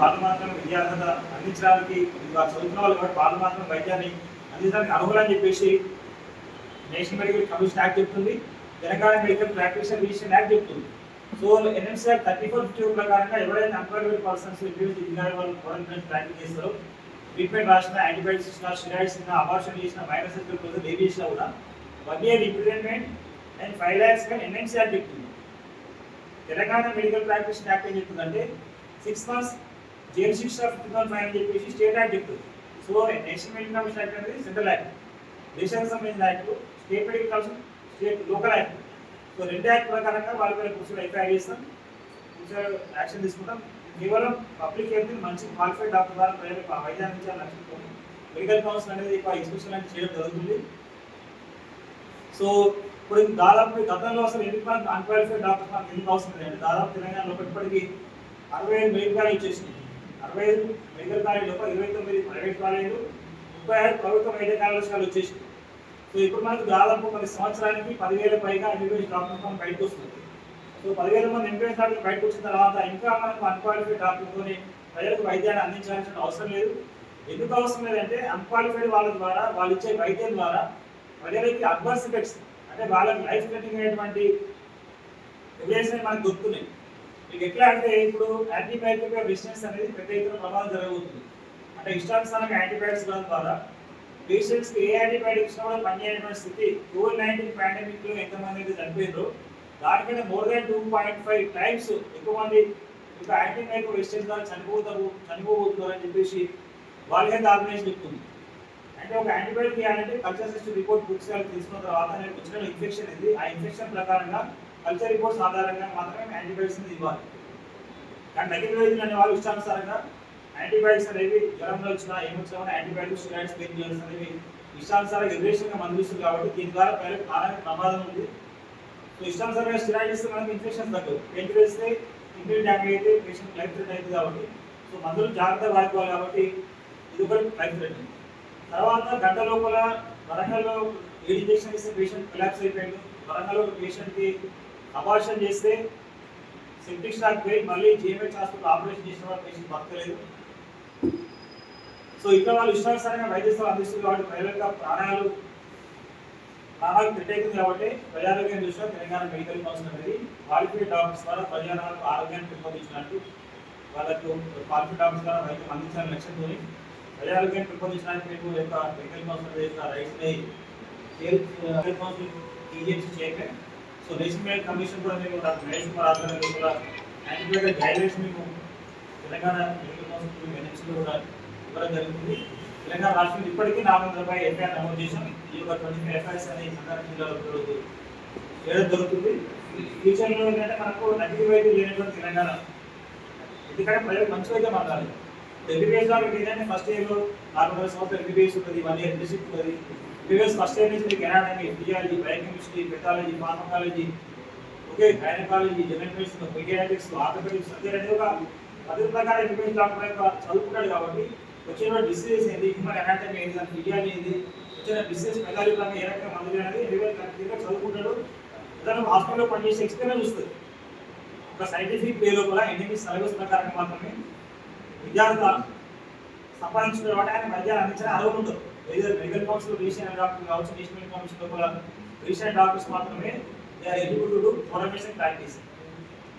వాళ్ళు మాత్రం విద్యార్హత అందించడానికి వారు చదువుకున్న వాళ్ళు కాబట్టి వాళ్ళు మాత్రం వైద్యాన్ని అందించడానికి అర్హులని చెప్పేసి నేషనల్ మెడికల్ కమిషన్ యాక్ట్ చెప్తుంది. Telangana medical practitioner registration act చెప్తుంది. So NMC act thirty four fifty ప్రకారంగా ఎవరైతే అన్క్వాలిఫైడ్ పర్సన్స్ ఇండివిజువల్ వాళ్ళు క్వారంటైన్ ప్రాక్టీస్ చేస్తారో ట్రీట్మెంట్ రాసిన యాంటీబయాటిక్స్ ఇచ్చిన స్టిరాయిడ్స్ ఇచ్చిన అబార్షన్ చేసిన వైరస్ సర్కిల్ కోసం బేబీ కూడా one year imprisonment and five lakhs కానీ ఎన్ఎంసీ యాక్ట్ చెప్తుంది. తెలంగాణ మెడికల్ ప్రాక్టీస్ యాక్ట్ ఏం చెప్తుందంటే six months jail six of two thousand five అని చెప్పేసి స్టేట్ యాక్ట్ చెప్తుంది. So national medical commission act అనేది సెంట్రల్ యాక్ట్. దేశానికి సంబంధించిన act state medical commission state local act. So రెండు యాక్ట్ ప్రకారంగా వాళ్ళ మీద కూర్చొని ఎఫ్ఐఆర్ చేస్తాం. కూర్చొని యాక్షన్ తీసుకుంటాం. కేవలం పబ్లిక్ హెల్త్ మంచి క్వాలిఫైడ్ డాక్టర్ ద్వారా ప్రజలకు వైద్యాన్ని అందించాలని లక్ష్యంతో మెడికల్ కౌన్సిల్ అనేది ఒక ఇన్స్టిట్యూషన్ అనేది చేయడం జరుగుతుంది. సో ఇప్పుడు దాదాపు గతంలో అసలు ఎందుకు మనకు అన్క్వాలిఫైడ్ డాక్టర్ మనకు ఎందుకు అవసరం లేదండి దాదాపు తెలంగాణలో ఇప్పటికీ అరవై ఐదు మెడికల్ కాలేజ్ వచ్చేసింది అరవై ఐదు మెడికల్ కాలేజ్ లోపల ఇరవై తొమ్మిది ప్రైవేట్ కాలేజీలు ముప్పై ఆరు ప్రభుత్వ వైద్య కళాశాలలు వచ్చేసి సో ఇప్పుడు మనకు దాదాపు పది సంవత్సరానికి పదివేల పైగా ఎంబీబీఎస్ డాక్టర్ మనం బయటకు వస్తుంది. సో పదివేల మంది ఎంబీబీఎస్ డాక్టర్లు బయటకు వచ్చిన తర్వాత ఇంకా మనకు అన్క్వాలిఫైడ్ డాక్టర్తోని ప్రజలకు వైద్యాన్ని అందించాల్సిన అవసరం లేదు. ఎందుకు అవసరం లేదంటే అన్క్వాలిఫైడ్ వాళ్ళ ద్వారా వాళ్ళు ఇచ్చే వైద్యం ద్వారా ప్రజలకి అడ్వాన్స్ ఎఫెక్ట్స్ అంటే వాళ్ళకి లైఫ్ థ్రెటనింగ్ అయినటువంటి రిలేషన్ మనకు దొరుకుతున్నాయి. ఇది ఎట్లా అంటే ఇప్పుడు యాంటీబయాటిక్ రెసిస్టెన్స్ అనేది పెద్ద ఎత్తున ప్రభావం జరగబోతుంది. అంటే ఇష్టానుసారంగా యాంటీబయాటిక్స్ ఇవ్వడం ద్వారా పేషెంట్స్కి ఏ యాంటీబయాటిక్స్ కూడా పనిచేయటువంటి స్థితి కోవిడ్ నైన్టీన్ పాండమిక్లో ఎంతమంది అయితే చనిపోయిందో దానికంటే more than two point five times ఎక్కువ మంది ఇంకా యాంటీబయాటిక్ రెసిస్టెన్స్ ద్వారా చనిపోతారు చనిపోబోతున్నారు అని చెప్పేసి వాళ్ళ హెల్త్ ఆర్గనైజేషన్ చెప్తుంది. అంటే ఒక యాంటీబయాటిక్ ఇవ్వాలంటే కల్చర్ సిస్టమ్ రిపోర్ట్ బుక్స్ తీసుకున్న తర్వాత నేను వచ్చిన ఇన్ఫెక్షన్ ఇది ఆ ఇన్ఫెక్షన్ ప్రకారంగా కల్చర్ రిపోర్ట్స్ ఆధారంగా మాత్రమే యాంటీబయాటిక్స్ ఇవ్వాలి. కానీ నెగిటివ్ వైద్యులు అనే వాళ్ళు ఇష్టానుసారంగా యాంటీబయాటిక్స్ అనేవి జ్వరంలో వచ్చినా ఏమొచ్చినా యాంటీబయాటిక్స్ స్టూడెంట్స్ పెయిన్ కిల్లర్స్ అనేవి ఇష్టానుసారంగా ఎగ్రేషన్గా మందులు ఇస్తుంది కాబట్టి దీని ద్వారా ప్రజలకు ప్రాణానికి ప్రమాదం ఉంది. సో ఇష్టానుసారంగా స్టెరాయిడ్ ఇస్తే మనకి ఇన్ఫెక్షన్ తగ్గదు. పెయిన్ కిల్లర్ ఇస్తే కిడ్నీ డ్యామేజ్ అయితే పేషెంట్ లైఫ్ థ్రెట్ అవుతుంది కాబట్టి. సో మందులు జాగ్రత్తగా వాడుకోవాలి కాబట్టి ఇది ఒకటి లైఫ్ థ్రెట్ తర్వాత గంట లోపల వరంగల్లో ఏడు ఇంజెక్షన్ ఇస్తే పేషెంట్ కొలాప్స్ అయిపోయాడు వరంగల్లో పేషెంట్కి అబార్షన్ చేస్తే సెప్టిక్ షాక్ పోయి మళ్ళీ జిఎంహెచ్ హాస్పిటల్ ఆపరేషన్ చేసిన వాళ్ళు పేషెంట్ బతకలేదు సో ఇక్కడ వాళ్ళు ఇష్టానుసారంగా వైద్య సేవలు అందిస్తుంది కాబట్టి ప్రజలకు ప్రాణాలు ప్రాణాలు పెట్టేది కాబట్టి ప్రజారోగ్యం దృష్ట్యా తెలంగాణ మెడికల్ కౌన్సిల్ అనేది క్వాలిఫైడ్ డాక్టర్స్ ద్వారా ప్రజలకు ఆరోగ్యాన్ని పెంపొందించినట్టు వాళ్ళకు క్వాలిఫైడ్ డాక్టర్స్ ద్వారా వైద్యం అందించాలని లక్ష్యంతో ప్రజారోగ్యాన్ని పెంపొందించడానికి మేము యొక్క మెడికల్ కౌన్సిల్ చేసిన రైట్స్ని medical council TGMC chairman so national medical commission కూడా మేము డాక్టర్ కుమార్ ఆధ్వర్యంలో కూడా యాంటీబయాటిక్ గైడ్లైన్స్ మేము తెలంగాణ మెడికల్ కౌన్సిల్ ఎన్ఎంసీలో కూడా ఇవ్వడం జరుగుతుంది తెలంగాణ రాష్ట్రంలో ఇప్పటికీ నాలుగు వందల పై ఎఫ్ఐఆర్ నమోదు చేసాం ఈ యొక్క ట్వంటీ ఫైవ్ ఎఫ్ఐఆర్స్ అనేది సంగారెడ్డి జిల్లాలో జరుగుతుంది చేయడం జరుగుతుంది. ఫ్యూచర్లో ఏంటంటే మనకు నకిలీ వైద్యం లేనటువంటి తెలంగాణ. ఎందుకంటే ప్రజలు మంచి వైద్యం అందాలి ఎంబీబీఎస్ వాళ్ళకి ఏంటంటే ఫస్ట్ ఇయర్లో నాలుగు వందల సంవత్సరాలు ఎంబీబీఎస్ ఉంటుంది వన్ ఇయర్ ఇంటర్న్షిప్ ఉంటుంది. ప్రీవియస్ ఫస్ట్ ఇయర్ నుంచి మీకు anatomy physiology biochemistry pathology pharmacology okay gynaecology general medicine paediatrics orthopaedics అదే అనేది ఒక పద్ధతి ప్రకారం ఎంబీబీఎస్ డాక్టర్ యొక్క చదువుకుంటాడు కాబట్టి వచ్చిన డిసీజెస్ ఏంటి హ్యూమన్ ఎనాటమీ ఏంటి దాని ఫిజియాలజీ ఏంటి వచ్చిన డిసీజెస్ మెథాలిపరంగా ఏ రకంగా మందులు అనేది ఎంబీబీఎస్ కరెక్ట్గా చదువుకుంటాడు ఏదైనా హాస్పిటల్లో పనిచేసే ఎక్స్పీరియన్స్ వస్తుంది ఒక సైంటిఫిక్ వే లోపల ఎన్ఎంఈ సిలబస్ ప్రకారం మాత్రమే విద్యార్థుల సంపాదించిన వాటి ఆయన వైద్యాలు అందించిన అర్హత ఉంటుంది ఏదో మెడికల్ కౌన్సిల్ రీసెంట్ డాక్టర్ కావచ్చు నేషనల్ కౌన్సిల్ లోపల రీసెంట్ డాక్టర్స్ మాత్రమే they are eligible to formation practice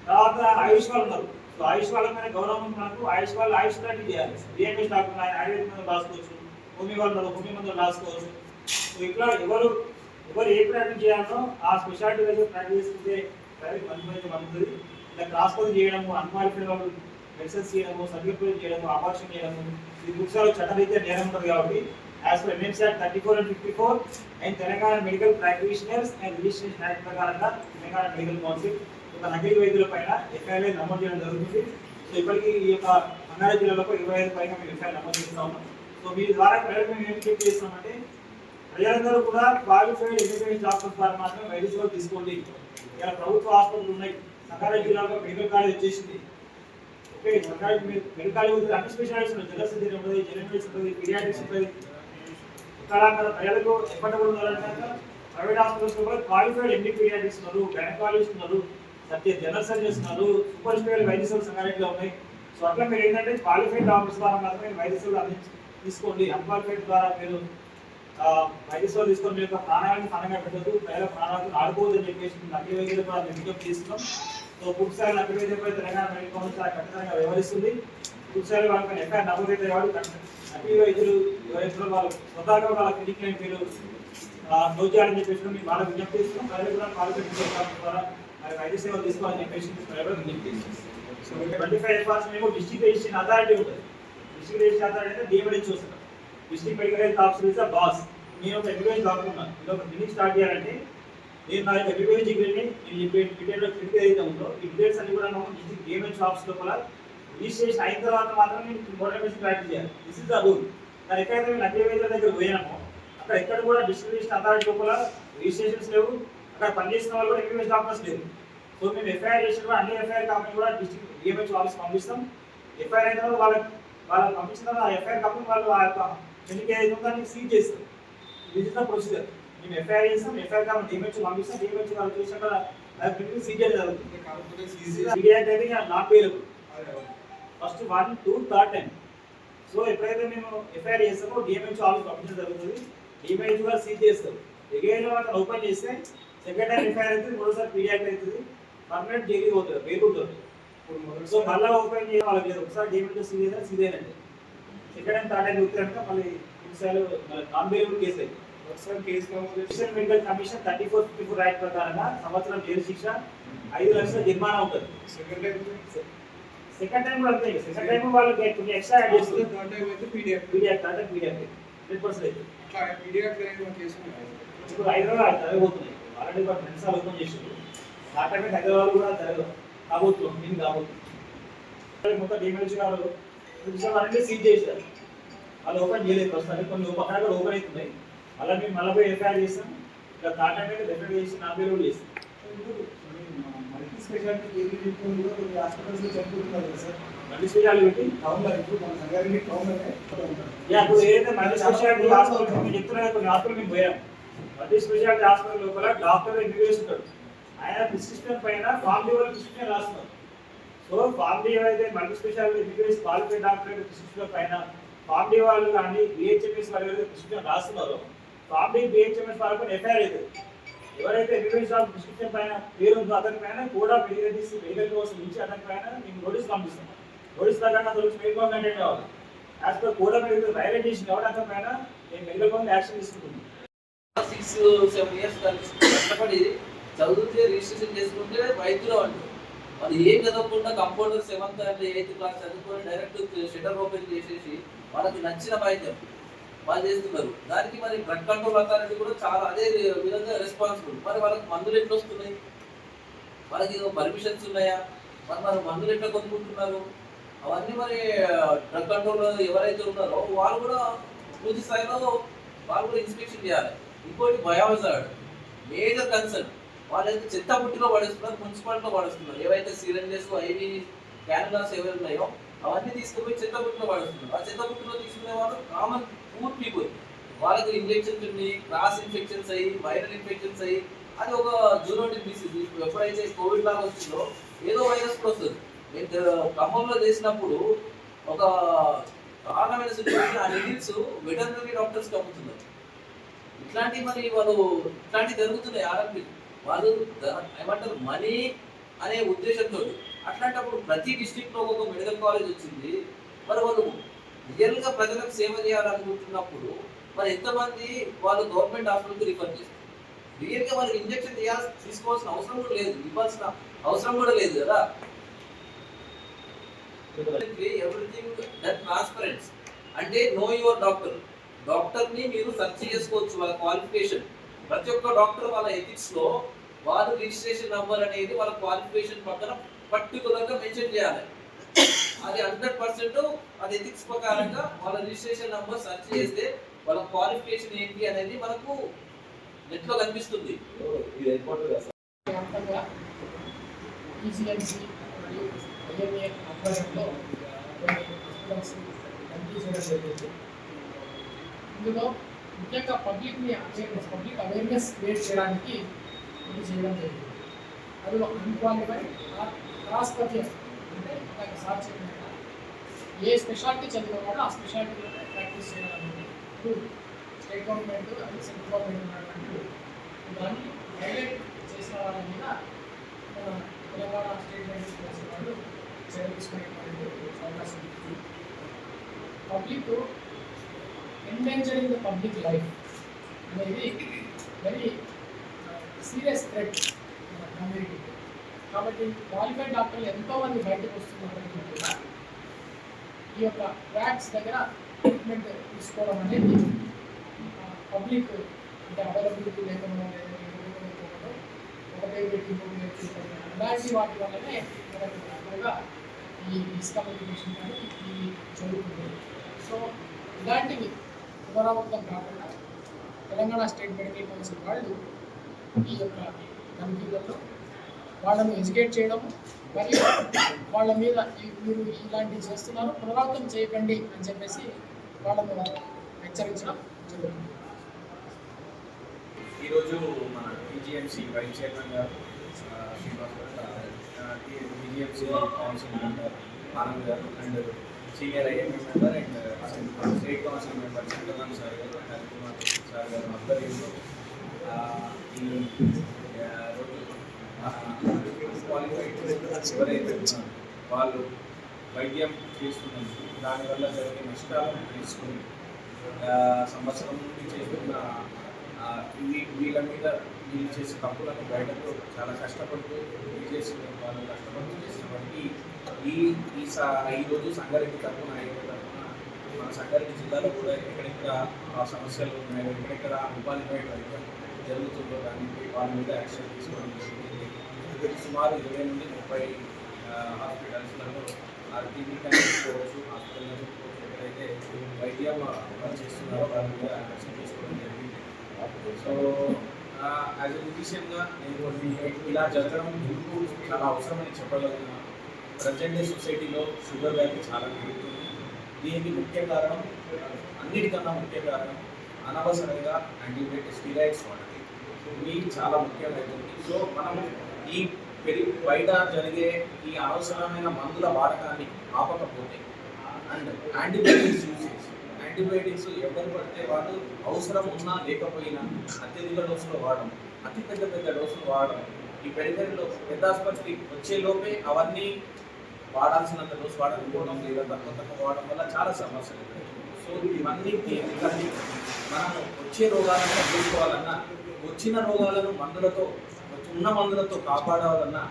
తర్వాత ఆయుష్ వాళ్ళు ఉన్నారు సో ఆయుష్ వాళ్ళ మీద గౌరవం మనకు ఆయుష్ వాళ్ళు ఆయుష్ ప్రాక్టీస్ చేయాలి బిఎంఎస్ డాక్టర్ ఆయన ఆయుర్వేద మందులు రాసుకోవచ్చు హోమి వాళ్ళు హోమి మందులు రాసుకోవచ్చు సో ఇట్లా ఎవరు ఎవరు ఏ ప్రాక్టీస్ చేయాలో ఆ స్పెషాలిటీ వైజ్ ప్రాక్టీస్ చేసుకుంటే ప్రైవేట్ మంచి మంచి అందుతుంది ఇలా క్రాస్ కోడ్ చేయడము అన్క్వాలిఫైడ్ వాళ్ళు మెడిసిన్స్ చేయడము సర్టిఫికేట్ చేయడము ఆపరేషన్ చేయడము ఈ వృక్షాలు చట్టరీత్యా నేరం ఉంటుంది కాబట్టి as per NMC act thirty four and fifty four and Telangana medical practitioners and registration act ప్రకారంగా తెలంగాణ మెడికల్ కౌన్సిల్ ఒక నకిలీ వైద్యుల పైన ఎఫ్ఐఆర్ నమోదు చేయడం జరుగుతుంది. సో ఇప్పటికీ ఈ యొక్క రంగారెడ్డి జిల్లాలో ఇరవై ఐదు పైన మేము ఎఫ్ఐఆర్ నమోదు చేస్తా ఉన్నాం. సో మీ ద్వారా ప్రజలకు మేము ఏం చెప్పి చేస్తామంటే ప్రజలందరూ కూడా క్వాలిఫైడ్ ఎడ్యుకేషన్ డాక్టర్స్ ద్వారా మాత్రమే వైద్య సేవలు తీసుకోండి. ఇలా ప్రభుత్వ ఆసుపత్రులు ఉన్నాయి. సంగారెడ్డి జిల్లాలో మెడికల్ కాలేజ్ వచ్చేసింది. ఓకే సంగారెడ్డి మెడికల్ కాలేజ్ అన్ని స్పెషాలిటీస్ ఉన్నాయి జనరల్ సర్జరీ ఉంటుంది జనరల్ ఉంటుంది పీడియాట్రిక్స్ ఉంటుంది. ఇక్కడ ప్రజలకు ఎప్పటికప్పుడు ప్రైవేట్ హాస్పిటల్స్ కూడా qualified MD paediatrics gynaecology gynaecologist ఉన్నారు సత్య జనరల్ సర్జన్స్ సూపర్ స్పెషల్ వైద్య సేవలు సంగారెడ్డిలో ఉన్నాయి. సో అట్లా మీరు ఏంటంటే క్వాలిఫైడ్ డాక్టర్స్ ద్వారా మాత్రమే వైద్య సేవలు అందించి తీసుకోండి. అన్క్వాలిఫైడ్ ద్వారా మీరు ఆ, వైద్య సేవలు తీసుకొని మీ యొక్క ప్రాణాలను పనంగా పెట్టదు ప్రజల ప్రాణాలను ఆడుకోవద్దని చెప్పేసి మేము వైద్యులు కూడా మేము విజ్ఞప్తి చేస్తున్నాం. సో పుట్టిసారి నకిలీ వైద్యంపై తెలంగాణ మెడికల్ కౌన్సిల్ చాలా ఖచ్చితంగా వ్యవహరిస్తుంది. పుట్టిసారి వాళ్ళకి ఎక్కడ నమోదైతే కాబట్టి అన్ని వైద్యులు ఎవరైతే వాళ్ళు స్వతహాగా వాళ్ళ క్లినిక్ మీరు నోట్ చెప్పేసి మేము వాళ్ళ విజ్ఞప్తి చేస్తున్నాం. ప్రజలు కూడా క్వాలిఫైడ్ ద్వారా మరి వైద్య సేవలు తీసుకోవాలని చెప్పేసి ప్రజలు విజ్ఞప్తి చేస్తున్నాం ట్వంటీ ఫైవ్ పర్సెంట్ మేము డిస్ట్రిక్ట్ రిజిస్ట్రేషన్ అథారిటీ ఉంటుంది. డిస్ట్రిక్ట్ రిజిస్ట్రేషన్ అథారిటీ అంటే డిఎండి చూస్తాం district medical health officer is boss. నేను ఒక ఎంబీబీఎస్ డాక్టర్ ఉన్నాను. మీరు ఒక క్లినిక్ స్టార్ట్ చేయాలంటే నేను నా యొక్క ఎంబీబీఎస్ డిగ్రీని నేను చెప్పే క్లినిక్ ఏదైతే ఉందో ఈ డీటెయిల్స్ అన్ని కూడా మనం డిస్ట్రిక్ట్ ఆఫీస్ లోపల రిజిస్ట్రేషన్ అయిన తర్వాత మాత్రం నేను మోటివేషన్ ప్రాక్టీస్ చేయాలి. దిస్ ఇస్ ద రూల్ కానీ ఎక్కడైతే మేము వైద్యుల దగ్గర పోయినామో అక్కడ ఎక్కడ కూడా రిజిస్ట్రేషన్ అథారిటీ లోపల రిజిస్ట్రేషన్స్ లేవు. అక్కడ పనిచేసిన వాళ్ళు కూడా ఎంబీబీఎస్ డాక్టర్స్ లేరు సో మేము ఎఫ్ఐఆర్ చేసిన కూడా అన్ని ఎఫ్ఐఆర్ కంపెనీ కూడా డిస్ట్రిక్ట్ డిఎంహెచ్ ఆఫీస్ పంపిస్తాం. ఎఫ్ఐఆర్ అయిన తర్వాత వాళ్ళకి వాళ్ళకి పంపించిన తర్వాత ఎఫ్ఐఆర్ కంపెనీ వాళ్ళు ఆ యొక్క ఏదైతే ఉందో దాన్ని సీజ్ చేస్తారు. దిస్ ఇస్ ద ప్రొసీజర్ మేము ఎఫ్ఐఆర్ చేస్తాం. ఎఫ్ఐఆర్ కంపెనీ డిఎంహెచ్ పంపిస్తాం. డిఎంహెచ్ వాళ్ళు చూసిన ఆ క్లినిక్ సీజ్ జరుగుతుంది. అయితే నాట్ వేయలేదు first one two third time. So ఎప్పుడైతే మేము ఎఫ్ఐఆర్ చేస్తామో డిఎంహెచ్ ఆఫీస్ పంపించడం జరుగుతుంది. డిఎంహెచ్ గారు సీజ్ చేస్తారు. ఎగైన్ అతను ఓపెన్ చేస్తే సెకండ్ టైం ఎఫ్ఐఆర్ అవుతుంది మూడోసారి పీడియాక్ అవుతుంది. పర్మనెంట్ జైలు పోతుంది బెయిల్ ఉంటుంది సో మళ్ళీ ఓపెన్ చేయాలి వాళ్ళకి లేదు. ఒకసారి డిఎంహెచ్ సీజ్ అయితే సీజ్ అయినట్టు. సెకండ్ టైం థర్డ్ టైం చూస్తే కనుక మళ్ళీ కొన్నిసార్లు నాన్ బెయిలబుల్ కేసు అయింది. ఒకసారి కేసు నమోదు చేసి special medical commission thirty four fifty four act ప్రకారంగా సంవత్సరం జైలు శిక్ష ఐదు లక్షల జరిమానా ఉంటుంది. సెకండ్ టైం సెకండ్ టైం అంతే సెకండ్ టైం వాళ్ళు కొన్ని ఎక్స్ట్రా యాడ్ చేస్తారు. థర్డ్ టైం అయితే పీడిఎఫ్ పీడియాక్ అంటే హండ్రెడ్ పర్సెంట్ అయితే అట్లా పీడిఎఫ్ లేని కేసు ఉన్నాయి ఇప్పుడు హైదరాబాద్ జరగబోతున్నాయి ఆల్రెడీ కూడా ఫ్రెండ్స్ వాళ్ళు ఓపెన్ చేసారు నాటమే హైదరాబాద్ కూడా జరగదు. కాబోతున్నాం. నేను కాబోతున్నాం. మొత్తం డిమెన్స్ గారు అన్ని సీజ్ చేశారు. వాళ్ళు ఓపెన్ చేయలేదు. ప్రస్తుతానికి కొన్ని పక్కన కూడా ఓపెన్ అవుతున్నాయి. మళ్ళీ మేము మళ్ళీ ఎఫ్ఐఆర్ చేస్తాం. ఇంకా తాటా మీద డెఫినెట్ చేసి నా పేరు కూడా చేస్తాం. మల్టీ స్పెషాలిటీ ట్రీట్మెంట్ కూడా కొన్ని కదా సార్. స్పెషాలిటీ ఇప్పుడు మన సంగారెడ్డి ఏదైతే మల్టీ స్పెషాలిటీ హాస్పిటల్ మీరు చెప్తున్నా కొన్ని హాస్పిటల్ మేము పోయాం. మల్టీ స్పెషాలిటీ హాస్పిటల్ లోపల డాక్టర్ ఎంబీబీఎస్ ఉంటాడు ఆయన ప్రిస్క్రిప్షన్ పైన ఫామ్ డి వాళ్ళు ప్రిస్క్రిప్షన్ రాస్తున్నారు సో ఫామ్ డి అయితే multi speciality MBBS qualified doctor prescription పైన ఫామ్ డి వాళ్ళు కానీ బిహెచ్ఎంఎస్ వాళ్ళు ప్రిస్క్రిప్షన్ రాస్తున్నారో ఫామ్ డి బిహెచ్ఎంఎస్ వాళ్ళ పైన ఎఫ్ఐఆర్ అవుతుంది ఎవరైతే ఎంబీబీఎస్ ఆఫ్ డిస్క్రిప్షన్ పైన పేరు ఉందో అతని పైన కూడా మెడికల్ తీసి మెడికల్ కోసం ఇచ్చి అతని పైన మేము నోటీస్ పంపిస్తాం. నోటీస్ ప్రకారం అతను మెడికల్ మెయింటైన్ కావాలి? As per code of medical violate చేసిన కాబట్టి అతని పైన మేము మెడికల్ కోసం యాక్షన్ తీసుకుంటున్నాం. సిక్స్ సెవెన్ ఇయర్స్ కష్టపడి చదివితే రిజిస్ట్రేషన్ చేసుకుంటే వైద్యులు అంటారు. వాళ్ళు ఏం చదవకుండా compounder seventh and eighth class చదువుకొని డైరెక్ట్ షటర్ ఓపెన్ చేసేసి వాళ్ళకి నచ్చిన వైద్యం వాళ్ళు చేస్తున్నారు. దానికి మరి డ్రగ్ కంట్రోల్ అథారిటీ కూడా చాలా అదే విధంగా రెస్పాన్సిబుల్ మరి వాళ్ళకి మందులు ఎట్లా వస్తున్నాయి? వాళ్ళకి ఏదో పర్మిషన్స్ ఉన్నాయా? మరి మరి మందులు ఎట్లా కొనుక్కుంటున్నారు? అవన్నీ మరి డ్రగ్ కంట్రోల్ ఎవరైతే ఉన్నారో వాళ్ళు కూడా పూర్తి స్థాయిలో వాళ్ళు కూడా ఇన్స్పెక్షన్ చేయాలి. ఇంకోటి బయోహజార్డ్. మేజర్ కన్సర్న్ వాళ్ళైతే చెత్త బుట్టిలో పడేస్తున్నారు మున్సిపాలిటీలో పడేస్తున్నారు. ఏవైతే సిలిండర్స్ ఐవి క్యాన్లాస్ ఏవైనా ఉన్నాయో అవన్నీ తీసుకుపోయి చెత్త బుట్టిలో పడేస్తున్నారు. ఆ చెత్త బుట్టిలో తీసుకునే వాళ్ళు కామన్ పూర్ పీపుల్ వాళ్ళకి ఇంజెక్షన్స్ ఉన్నాయి క్రాస్ ఇన్ఫెక్షన్స్ అయ్యి వైరల్ ఇన్ఫెక్షన్స్ అయ్యి అది ఒక జూనోటిక్ డిసీజ్ ఎప్పుడైతే కోవిడ్ లాగా వచ్చిందో ఏదో వైరస్ కూడా వస్తుంది. నేను ఖమ్మంలో చేసినప్పుడు ఒక దారుణమైన సిచ్యువేషన్ ఆ నిడిల్స్ వెటర్నరీ డాక్టర్స్ అమ్ముతున్నారు. ఇట్లాంటి మరి వాళ్ళు ఇట్లాంటివి జరుగుతున్నాయి ఆర్ఎంపీ. వాళ్ళు ఏమంటారు మనీ అనే ఉద్దేశంతో అట్లాంటప్పుడు ప్రతి డిస్టిక్లో ఒక మెడికల్ కాలేజ్ వచ్చింది. మరి వాళ్ళు రియల్గా ప్రజలకు సేవ చేయాలనుకుంటున్నప్పుడు మరి ఎంతమంది వాళ్ళు గవర్నమెంట్ హాస్పిటల్కి రిఫర్ చేస్తారు? రియల్గా వాళ్ళకి ఇంజెక్షన్ చేయాల్సి తీసుకోవాల్సిన అవసరం కూడా లేదు. ఇవ్వాల్సిన అవసరం కూడా లేదు కదా? ఎవ్రీథింగ్ దట్ ట్రాన్స్పరెన్స్ అంటే నో యువర్ డాక్టర్ డాక్టర్ని మీరు సెర్చ్ చేసుకోవచ్చు వాళ్ళ క్వాలిఫికేషన్ ప్రతి ఒక్క డాక్టర్ వాళ్ళ ఎథిక్స్లో వాళ్ళ రిజిస్ట్రేషన్ నంబర్ అనేది వాళ్ళ క్వాలిఫికేషన్ పక్కన పర్టికులర్గా మెన్షన్ చేయాలి. అది హండ్రెడ్ పర్సెంట్ అది ఎథిక్స్ ప్రకారంగా వాళ్ళ రిజిస్ట్రేషన్ నంబర్ సెర్చ్ చేస్తే వాళ్ళ క్వాలిఫికేషన్ ఏంటి అనేది మనకు నెట్లో కనిపిస్తుంది. ఈసీఎంసీ మరియు ఐఎంఏ ఆధ్వర్యంలో ఇందులో ముఖ్యంగా పబ్లిక్ని అవేర్నెస్ పబ్లిక్ అవేర్నెస్ క్రియేట్ చేయడానికి ఇది చేయడం జరిగింది. అందులో అన్క్వాలిఫైడ్ క్రాస్ పర్చేస్ అంటే ఇందాక సార్ చెప్పినట్టుగా ఏ స్పెషాలిటీ చదివేవాడు ఆ స్పెషాలిటీలో ప్రాక్టీస్ చేయాలనేది ఇప్పుడు స్టేట్ గవర్నమెంట్ అది సెంట్రల్ గవర్నమెంట్ ఉన్నటువంటి దాన్ని హైలైట్ చేసిన వాళ్ళ మీద మన తెలంగాణ స్టేట్ మెడికల్ చేసిన వాళ్ళు చర్య తీసుకునేటువంటి అవకాశం ఉంది. Public endangering the public life అనేది వెరీ సీరియస్ థ్రెట్ మన కమ్యూనిటీ కాబట్టి క్వాలిఫైడ్ డాక్టర్లు ఎంతోమంది బయటకు వస్తున్నారు కూడా ఈ యొక్క వ్యాక్స్ దగ్గర ట్రీట్మెంట్ తీసుకోవడం అనేది పబ్లిక్ అంటే అవైలబిలిటీ లేకుండా లేదా ఒకటే పెట్టి అలాంటి వాటి వల్లనే మనకు ఎక్కువగా ఈ డిస్కమ్యూనికేషన్ కానీ ఈ జరుగుతుంది. సో ఇలాంటివి పునరావృతం కాకుండా తెలంగాణ స్టేట్ మెడికల్ కౌన్సిల్ వాళ్ళు ఈ యొక్క కమిటీలలో వాళ్ళని ఎడ్యుకేట్ చేయడం మరియు వాళ్ళ మీద మీరు ఇలాంటివి చేస్తున్నారు పునరావృతం చేయకండి అని చెప్పేసి వాళ్ళను హెచ్చరించడం జరుగుతుంది. ఈరోజు మన టీజీఎంసీ వైస్ చైర్మన్ గారు శ్రీనివాస్ గారు టీజీఎంసీ కౌన్సిల్ మెంబర్ ఆనంద్ గారు and senior IMS member and state council member Chandrababu sir గారు హరికుమార్ సార్ గారు ఆధ్వర్యంలో ఈ ఎవరైతే ఉన్నారో వాళ్ళు వైద్యం చేస్తున్నందుకు దానివల్ల జరిగే నష్టాలను తెలుసుకుని సంవత్సరం నుండి చేస్తున్న ఆ, వీళ్ళ మీద వీళ్ళు చేసే తప్పులను బయటకు చాలా కష్టపడుతూ చేసిన వాళ్ళు కష్టపడుతూ చేసినప్పటికీ ఈ ఈ సా ఈ రోజు సంగారెడ్డి తరఫున ఐదు తరఫున మన సంగారెడ్డి జిల్లాలో కూడా ఎక్కడెక్కడ ఆ సమస్యలు ఉన్నాయో ఎక్కడెక్కడ ఉపాధిపై వైద్యం జరుగుతుందో దానికి వాళ్ళ మీద యాక్షన్ తీసుకోవడం జరిగింది. సుమారు ఇరవై నుండి ముప్పై హాస్పిటల్స్లలో టీవీ కనిపించుకోవచ్చు హాస్పిటల్ హాస్పిటల్లో ఎక్కడైతే వైద్యం చేస్తున్నారో మీద దర్శనం చేసుకోవడం జరిగింది. సో యాజ్ ఎ ఫిజిషియన్గా నేను ఇలా జరగడం ఎందుకు చాలా అవసరమని చెప్పగలను ప్రజెంట్ డే సొసైటీలో షుగర్ వ్యాధి చాలా పెరుగుతుంది. దీనికి ముఖ్య కారణం అన్నిటికన్నా ముఖ్య కారణం అనవసరంగా యాంటీబయాటిక్ స్టీరాయిడ్స్ వాడటం ఇది చాలా ముఖ్యమైనది సో మనము ఈ పెరిగి బయట జరిగే ఈ అనవసరమైన మందుల వాడకాన్ని ఆపకపోతే అండ్ యాంటీబయాటిక్స్ యూసేజ్ యాంటీబయాటిక్స్ ఎవరు పడితే వాళ్ళు అవసరం ఉన్నా లేకపోయినా అత్యధిక డోసులు వాడడం అతి పెద్ద పెద్ద డోసులు వాడడం ఈ పెరిఫెరీలో పెద్ద ఆసుపత్రి వచ్చే లోపే అవన్నీ వాడాల్సినంత డోసు వాడకపోవడం లేదా తక్కువ తక్కువ వాడడం వల్ల చాలా సమస్యలు సో ఇవన్నీ మనం వచ్చే రోగాలను చూసుకోవాలన్నా వచ్చిన రోగాలను మందులతో ఉన్న మందులతో కాపాడాలన్నా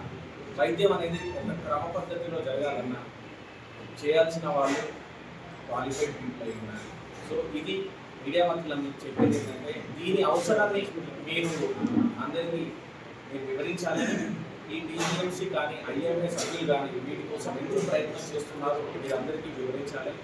వైద్యం అనేది ఒక క్రమ పద్ధతిలో జరగాలన్నా చేయాల్సిన వాళ్ళు క్వాలిఫైడ్ పీపుల్ అయి ఉన్నారు సో ఇది మీడియా మంత్రులందరూ చెప్పేది ఏంటంటే దీని అవసరాన్ని మీరు అందరికీ మీరు వివరించాలని ఈ డిజిఎంసీ కానీ ఐఎంఏ సభ్యులు కానీ వీటి కోసం ఎందుకు ప్రయత్నం చేస్తున్నారో. మీరు అందరికీ వివరించాలని